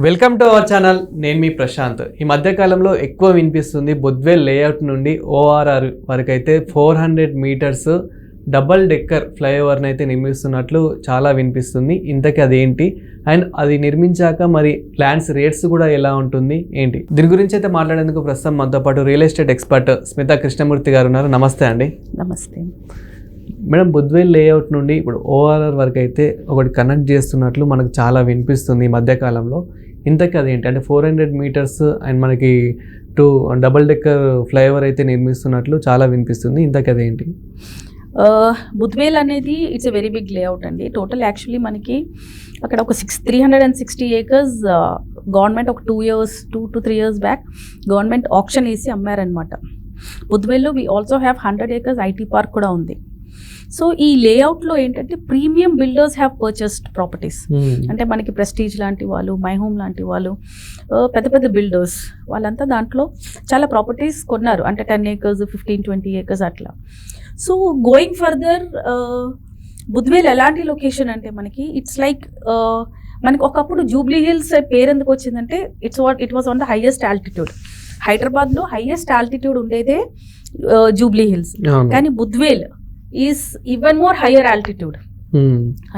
Welcome to our channel. నేను మీ ప్రశాంత్. ఈ మధ్య కాలంలో ఎక్కువ వినిపిస్తుంది బొద్వేల్ లేఅవుట్ నుండి ఓఆర్ఆర్ వరకు అయితే four hundred meters double decker ఫ్లైఓవర్ని అయితే నిర్మిస్తున్నట్లు చాలా వినిపిస్తుంది. ఇంతకీ అదేంటి? అండ్ అది నిర్మించాక మరి ల్యాండ్స్ రేట్స్ కూడా ఎలా ఉంటుంది? ఏంటి? దీని గురించి అయితే మాట్లాడేందుకు ప్రస్తుతం మనతో పాటు real estate expert Smita Krishnamurthy గారు ఉన్నారు. నమస్తే అండి. నమస్తే. మేడం బుద్వేల్ లేఅవుట్ నుండి ఇప్పుడు ఓఆర్ఆర్ వరకు అయితే ఒకటి కనెక్ట్ చేస్తున్నట్లు మనకు చాలా వినిపిస్తుంది ఈ మధ్యకాలంలో. ఇంతకీ అదేంటి? అంటే ఫోర్ హండ్రెడ్ మీటర్స్ అండ్ మనకి టూ డబుల్ డెక్కర్ ఫ్లైఓవర్ అయితే నిర్మిస్తున్నట్లు చాలా వినిపిస్తుంది. ఇంతకీ అదేంటి? బుద్వేల్ అనేది it's a very big layout అండి. టోటల్ యాక్చువల్లీ మనకి అక్కడ ఒక six three hundred and sixty acres government ఒక two years two to three years back government option వేసి అమ్మారనమాట బుద్వేల్లో we also have hundred acres IT park కూడా ఉంది. సో ఈ లేఅవుట్లో ఏంటంటే premium builders have purchased properties అంటే మనకి ప్రెస్టీజ్ లాంటి వాళ్ళు మై హోమ్ లాంటి వాళ్ళు పెద్ద పెద్ద బిల్డర్స్ వాళ్ళంతా దాంట్లో చాలా ప్రాపర్టీస్ కొన్నారు. అంటే ten acres fifteen twenty acres అట్లా. సో గోయింగ్ ఫర్దర్ బుద్వేల్ ఎలాంటి లొకేషన్ అంటే మనకి ఇట్స్ లైక్ మనకి ఒకప్పుడు జూబ్లీ హిల్స్ పేరు ఎందుకు వచ్చిందంటే it's what it was on the highest altitude హైదరాబాద్లో హైయెస్ట్ ఆల్టిట్యూడ్ ఉండేదే జూబ్లీ హిల్స్. కానీ Budvel is even more higher altitude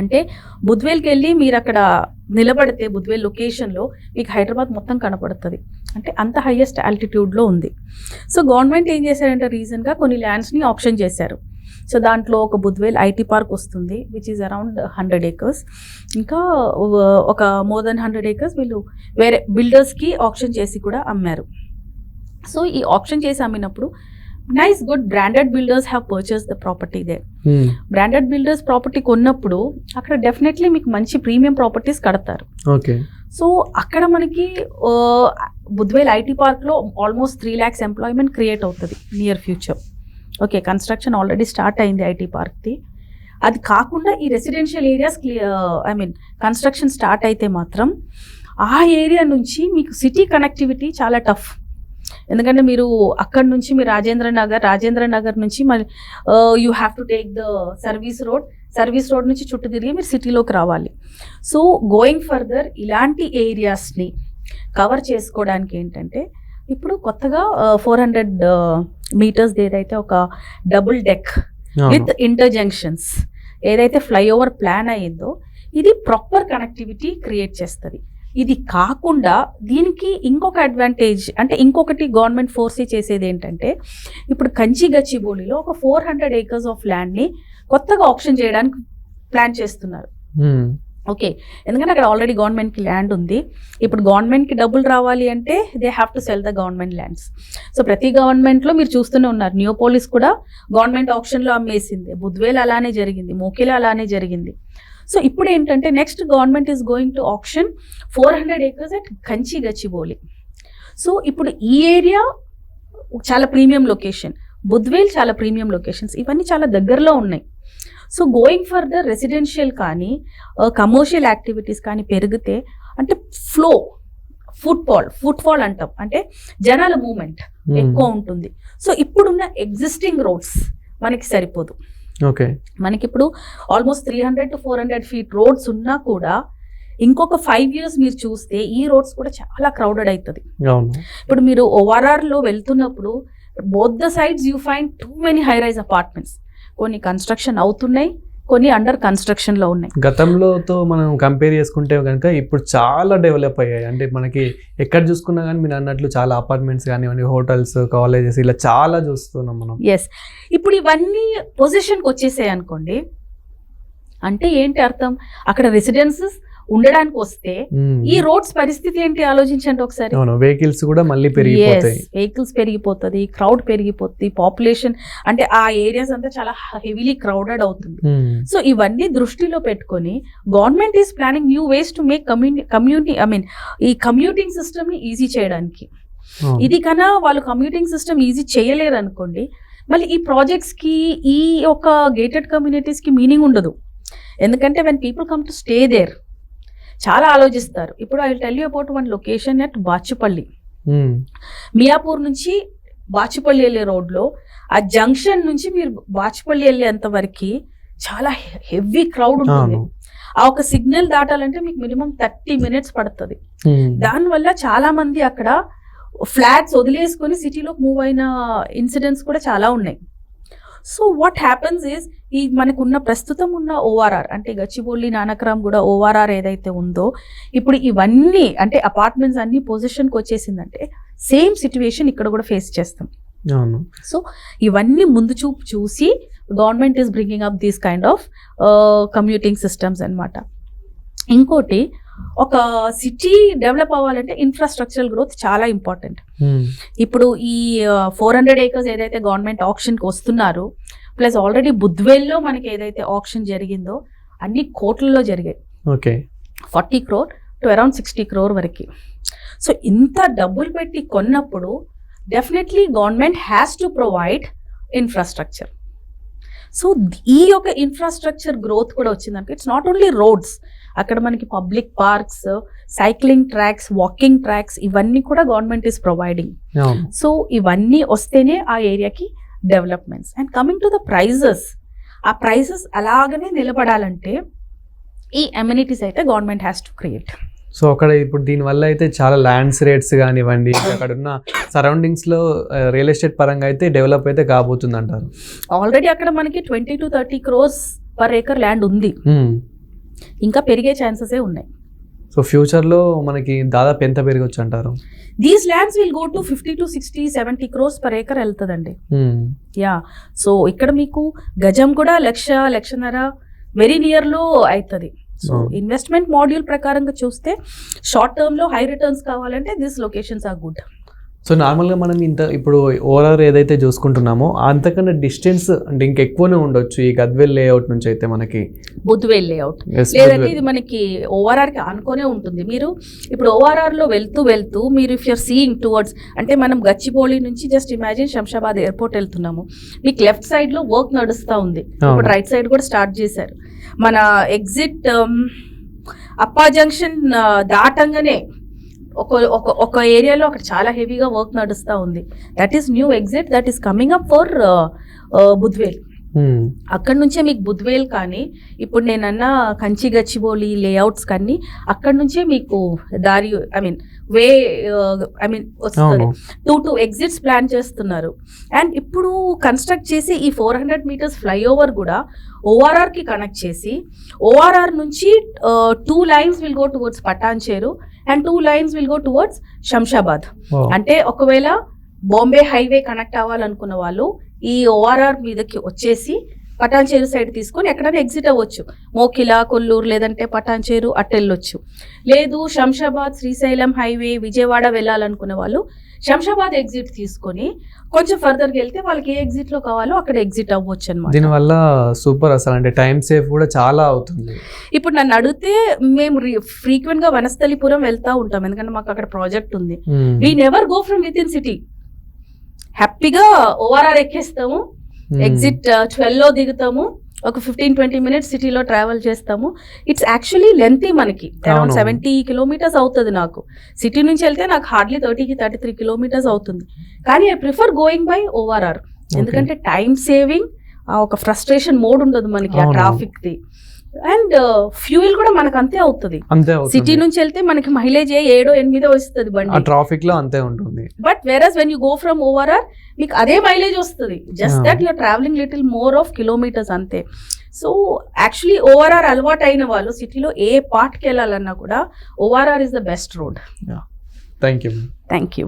అంటే బుద్వేల్కి వెళ్ళి మీరు అక్కడ నిలబడితే బుద్వేల్ లొకేషన్లో మీకు హైదరాబాద్ మొత్తం కనపడుతుంది. అంటే అంత హైయెస్ట్ ఆల్టిట్యూడ్లో ఉంది. సో గవర్నమెంట్ ఏం చేశారంటే రీజన్గా కొన్ని ల్యాండ్స్ని ఆప్షన్ చేశారు. సో దాంట్లో ఒక బుద్వేల్ ఐటీ పార్క్ వస్తుంది which is around hundred acres ఇంకా ఒక మోర్ దెన్ హండ్రెడ్ ఏకర్స్ వీళ్ళు వేరే బిల్డర్స్కి ఆప్షన్ చేసి కూడా అమ్మారు. సో ఈ ఆప్షన్ చేసి అమ్మినప్పుడు nice good branded builders have purchase the property they branded builders property కొన్నప్పుడు అక్కడ డెఫినెట్లీ మీకు మంచి ప్రీమియం ప్రాపర్టీస్ కడతారు. ఓకే సో అక్కడ మనకి బుద్వేల్ ఐటీ పార్క్లో almost three lakhs employment create అవుతుంది near future okay construction already start అయింది ఐటీ పార్క్ది. అది కాకుండా ఈ residential areas I mean construction start అయితే మాత్రం ఆ ఏరియా నుంచి మీకు సిటీ కనెక్టివిటీ చాలా టఫ్ ఎందుకంటే మీరు అక్కడ నుంచి మీరు రాజేంద్ర నగర్ రాజేంద్ర నగర్ నుంచి మరి you have to take the service road service road నుంచి చుట్టూ తిరిగి మీరు సిటీలోకి రావాలి. సో గోయింగ్ ఫర్దర్ ఇలాంటి ఏరియాస్ని కవర్ చేసుకోవడానికి ఏంటంటే ఇప్పుడు కొత్తగా ఫోర్ హండ్రెడ్ మీటర్స్ ఏదైతే ఒక డబుల్ డెక్ విత్ ఇంటర్జంక్షన్స్ ఏదైతే ఫ్లైఓవర్ ప్లాన్ అయ్యిందో ఇది ప్రాపర్ కనెక్టివిటీ క్రియేట్ చేస్తుంది. ఇది కాకుండా దీనికి ఇంకొక అడ్వాంటేజ్ అంటే ఇంకొకటి గవర్నమెంట్ ఫోర్స్ చేసేది ఏంటంటే ఇప్పుడు కంచి గచ్చిబౌలిలో ఒక ఫోర్ హండ్రెడ్ ఏకర్స్ ఆఫ్ ల్యాండ్ని కొత్తగా ఆప్షన్ చేయడానికి ప్లాన్ చేస్తున్నారు. ఓకే ఎందుకంటే అక్కడ ఆల్రెడీ గవర్నమెంట్కి ల్యాండ్ ఉంది. ఇప్పుడు గవర్నమెంట్కి డబ్బులు రావాలి అంటే they have to sell the government lands so ప్రతి గవర్నమెంట్లో మీరు చూస్తూనే ఉన్నారు. నియోపోలిస్ కూడా గవర్నమెంట్ ఆప్షన్లో అమ్మేసింది. బుద్వేల్ అలానే జరిగింది. మోకిలా అలానే జరిగింది. సో ఇప్పుడు ఏంటంటే next government is going to option four hundred acres at Kanchi Gachibowli so ఇప్పుడు ఈ ఏరియా చాలా ప్రీమియం లొకేషన్ బుద్వేల్ చాలా ప్రీమియం లొకేషన్స్ ఇవన్నీ చాలా దగ్గరలో ఉన్నాయి. సో గోయింగ్ ఫర్దర్ రెసిడెన్షియల్ కానీ కమర్షియల్ యాక్టివిటీస్ కానీ పెరిగితే అంటే ఫ్లో ఫుట్ఫాల్ ఫుట్ఫాల్ అంటాం. అంటే జనాల మూమెంట్ ఎక్కువ ఉంటుంది. సో ఇప్పుడున్న ఎగ్జిస్టింగ్ రోడ్స్ మనకి సరిపోదు. ఓకే. మనకి ఇప్పుడు almost three hundred to four hundred feet roads ఉన్నా కూడా ఇంకొక ఫైవ్ ఇయర్స్ మీరు చూస్తే ఈ రోడ్స్ కూడా చాలా క్రౌడెడ్ అవుతుంది ఇప్పుడు మీరు ఓఆర్ఆర్లో వెళ్తున్నప్పుడు both the sides you find too many high rise apartments కొన్ని కన్స్ట్రక్షన్ అవుతున్నాయి కొన్ని అండర్ కన్స్ట్రక్షన్లో ఉన్నాయి. గతంలోతో మనం కంపేర్ చేసుకుంటే కనుక ఇప్పుడు చాలా డెవలప్ అయ్యాయి. అంటే మనకి ఎక్కడ చూసుకున్నా కానీ మీరు అన్నట్లు చాలా అపార్ట్మెంట్స్ కానివ్వండి హోటల్స్ కాలేజెస్ ఇలా చాలా చూస్తున్నాం మనం. ఎస్ ఇప్పుడు ఇవన్నీ పొజిషన్కి వచ్చేసాయి అనుకోండి. అంటే ఏంటి అర్థం? అక్కడ రెసిడెన్సెస్ ఉండడానికి వస్తే. ఈ రోడ్స్ పరిస్థితి ఏంటి ఆలోచించండి ఒకసారి వెహికల్స్ కూడా మళ్ళీ పెరిగిపోతాయి వెహికల్స్ పెరిగిపోతుంది క్రౌడ్ పెరిగిపోతుంది పాపులేషన్ అంటే ఆ ఏరియాస్ అంతా చాలా హెవీలీ క్రౌడెడ్ అవుతుంది. సో ఇవన్నీ దృష్టిలో పెట్టుకొని government is planning new ways to make కమ్యూని community I mean ఈ కమ్యూటింగ్ సిస్టమ్ని ఈజీ చేయడానికి. ఇది కన్నా వాళ్ళు కమ్యూటింగ్ సిస్టమ్ ఈజీ చేయలేరు అనుకోండి మళ్ళీ ఈ ప్రాజెక్ట్స్కి ఈ ఒక గేటెడ్ కమ్యూనిటీస్కి మీనింగ్ ఉండదు ఎందుకంటే when people come to stay there చాలా ఆలోచిస్తారు. ఇప్పుడు I tell you about one location at Bachupally. Miyapur నుంచి బాచుపల్లి వెళ్ళే రోడ్లో ఆ జంక్షన్ నుంచి మీరు బాచుపల్లి వెళ్ళేంత వరకు చాలా హెవీ క్రౌడ్ ఉంటుంది. ఆ ఒక సిగ్నల్ దాటాలంటే మీకు మినిమం థర్టీ మినిట్స్ పడుతుంది. దానివల్ల చాలా మంది అక్కడ ఫ్లాట్స్ వదిలేసుకొని సిటీలో మూవ్ అయిన ఇన్సిడెంట్స్ కూడా చాలా ఉన్నాయి. సో వాట్ హ్యాపన్స్ ఈస్ ఈ మనకున్న ప్రస్తుతం ఉన్న ఓఆర్ఆర్ అంటే గచ్చిబౌలి నానక్రామ్ కూడా ఓఆర్ఆర్ ఏదైతే ఉందో ఇప్పుడు ఇవన్నీ అంటే అపార్ట్మెంట్స్ అన్ని పొజిషన్కి వచ్చేసిందంటే సేమ్ సిచ్యువేషన్ ఇక్కడ కూడా ఫేస్ చేస్తాం. అవును. ఇవన్నీ ముందు చూపు చూసి government is bringing up these kind of commuting systems అన్నమాట. ఇంకోటి ఒక సిటీ డెవలప్ అవ్వాలంటే ఇన్ఫ్రాస్ట్రక్చరల్ గ్రోత్ చాలా ఇంపార్టెంట్ ఉమ్. ఇప్పుడు ఈ ఫోర్ హండ్రెడ్ ఏకర్స్ ఏదైతే గవర్నమెంట్ ఆప్షన్కి వస్తున్నారో ప్లస్ ఆల్రెడీ బుద్వేల్లో మనకి ఏదైతే ఆప్షన్ జరిగిందో అన్ని కోట్లలో జరిగాయి. Okay. Forty crore to around sixty crore వరకు. సో ఇంత డబ్బులు పెట్టి కొన్నప్పుడు definitely government has to provide infrastructure so ఈ యొక్క ఇన్ఫ్రాస్ట్రక్చర్ గ్రోత్ కూడా వచ్చిందంటే ఇట్స్ నాట్ ఓన్లీ రోడ్స్ అక్కడ మనకి public parks cycling tracks walking tracks ఇవన్నీ కూడా గవర్నమెంట్ ఈస్ ప్రొవైడింగ్ సో ఇవన్నీ వస్తేనే ఆ ఏరియాకి developments and coming to the prices ఆ ప్రైజెస్ అలాగనే నిలబడాలంటే ఈ అమ్యూనిటీస్ అయితే government has to create so అక్కడ ఇప్పుడు దీనివల్ల అయితే చాలా ల్యాండ్స్ రేట్స్ కానివ్వండి అక్కడ ఉన్న సరౌండింగ్స్లో రియల్ ఎస్టేట్ పరంగా అయితే డెవలప్ అయితే కాబోతుంది అంటారు ఆల్రెడీ అక్కడ మనకి twenty to thirty crores per acre land ఉంది. ఉమ్. ఇంకా పెరిగే ఛాన్సెసే ఉన్నాయి. సో ఫ్యూచర్లో మనకి దాదాపు ఎంత పెరగచ్చు అంటారు? These lands will go to fifty to sixty seventy crores per acre వెళ్తుందండి. యా సో ఇక్కడ మీకు గజం కూడా లక్ష లక్షన్నర వెరీ నియర్లో అవుతుంది. సో. ఇన్వెస్ట్మెంట్ మాడ్యూల్ ప్రకారంగా చూస్తే షార్ట్ టర్మ్లో హై రిటర్న్స్ కావాలంటే this locations are good so నార్మల్గా మనం ఇంత ఇప్పుడు ఓవరాల్ ఏదైతే చూసుకుంటున్నామో అంతకన్నా డిస్టెన్స్ అంటే ఇంకెక్కువనే ఉండొచ్చు ఈ గద్వెల్ లేఅవుట్ నుంచి అయితే మనకి. బుద్వేల్ లేఅవుట్. లేదంటే. ఇది మనకి ఓఆర్ఆర్కి ఆనుకోనే ఉంటుంది. మీరు ఇప్పుడు ఓఆర్ఆర్లో వెళ్తూ వెళ్తూ మీరు ఇఫ్ యూర్ సీయింగ్ టువర్డ్స్ అంటే మనం గచ్చిబౌలి నుంచి జస్ట్ ఇమాజిన్ శంషాబాద్ ఎయిర్పోర్ట్ వెళ్తున్నాము. మీకు లెఫ్ట్ సైడ్లో వర్క్ నడుస్తా ఉంది. ఇప్పుడు. రైట్ సైడ్ కూడా స్టార్ట్ చేశారు. మన ఎగ్జిట్ అప్పా జంక్షన్ దాటంగానే ఒక ఒక ఒక ఏరియాలో అక్కడ చాలా హెవీగా వర్క్ నడుస్తూ ఉంది. That is new exit that is coming up for Budvel. అక్కడ నుంచే మీకు బుద్వేల్ కానీ ఇప్పుడు నేనన్న కంచి గచ్చిబౌలి లేఅవుట్స్ కానీ అక్కడ నుంచే మీకు దారి I mean way I mean వస్తుంది. టూ టూ ఎగ్జిట్స్ ప్లాన్ చేస్తున్నారు. అండ్ ఇప్పుడు కన్స్ట్రక్ట్ చేసి ఈ ఫోర్ హండ్రెడ్ మీటర్స్ ఫ్లైఓవర్ కూడా ఓఆర్ఆర్కి కనెక్ట్ చేసి ఓఆర్ఆర్ నుంచి two lines will go towards Patancheru and two lines will go towards Shamshabad. అంటే ఒకవేళ బాంబే హైవే కనెక్ట్ అవ్వాలనుకున్న వాళ్ళు ఈ ఓఆర్ఆర్ మీదకి వచ్చేసి పటాన్చేరు సైడ్ తీసుకొని ఎక్కడైనా ఎగ్జిట్ అవ్వచ్చు. మోకిలా కొల్లూరు లేదంటే పటాన్చేరు అటు వెళ్ళొచ్చు లేదు శంషాబాద్ శ్రీశైలం హైవే విజయవాడ వెళ్ళాలనుకున్న వాళ్ళు శంషాబాద్ ఎగ్జిట్ తీసుకొని కొంచెం ఫర్దర్కి వెళ్తే వాళ్ళకి ఏ exit లో కావాలో అక్కడ ఎగ్జిట్ అవ్వచ్చు అనమాట దీనివల్ల సూపర్ అసలు. అంటే టైం సేఫ్ కూడా చాలా అవుతుంది. ఇప్పుడు నన్ను అడిగితే మేము ఫ్రీక్వెంట్గా వనస్థలిపురం వెళ్తా ఉంటాం. ఎందుకంటే మాకు అక్కడ ప్రాజెక్ట్ ఉంది. We never go from within city హ్యాపీగా ఓఆర్ఆర్ ఎక్కేస్తాము. ఎగ్జిట్ ట్వెల్వ్లో దిగుతాము. ఒక ఫిఫ్టీన్ ట్వంటీ మినిట్స్ సిటీలో ట్రావెల్ చేస్తాము. ఇట్స్ యాక్చువల్లీ లెంతీ మనకి. అరౌండ్. సెవెంటీ కిలోమీటర్స్ అవుతుంది నాకు. సిటీ నుంచి వెళ్తే నాకు హార్డ్లీ థర్టీకి థర్టీ త్రీ కిలోమీటర్స్ అవుతుంది. కానీ I prefer going by ORR ఎందుకంటే టైం సేవింగ్ ఒక ఫ్రస్ట్రేషన్ మోడ్ ఉండదు మనకి ఆ అవును. అండ్ ఫ్యూయల్ కూడా మనకు అంతే అవుతుంది. సిటీ నుంచి వెళ్తే మనకి మైలేజ్ ఏడో ఎనిమిదో వస్తుంది బండి. ట్రాఫిక్లో అంతే ఉంటుంది. But versus when you go from ORR మీకు అదే మైలేజ్ వస్తుంది. Just. That your travelling little more of kilometers అంతే. సో యాక్చువల్లీ ఓవర్ఆర్ అలవాటు అయిన వాళ్ళు సిటీలో ఏ పార్ట్కి వెళ్ళాలన్నా కూడా ORR is the best road thank you thank you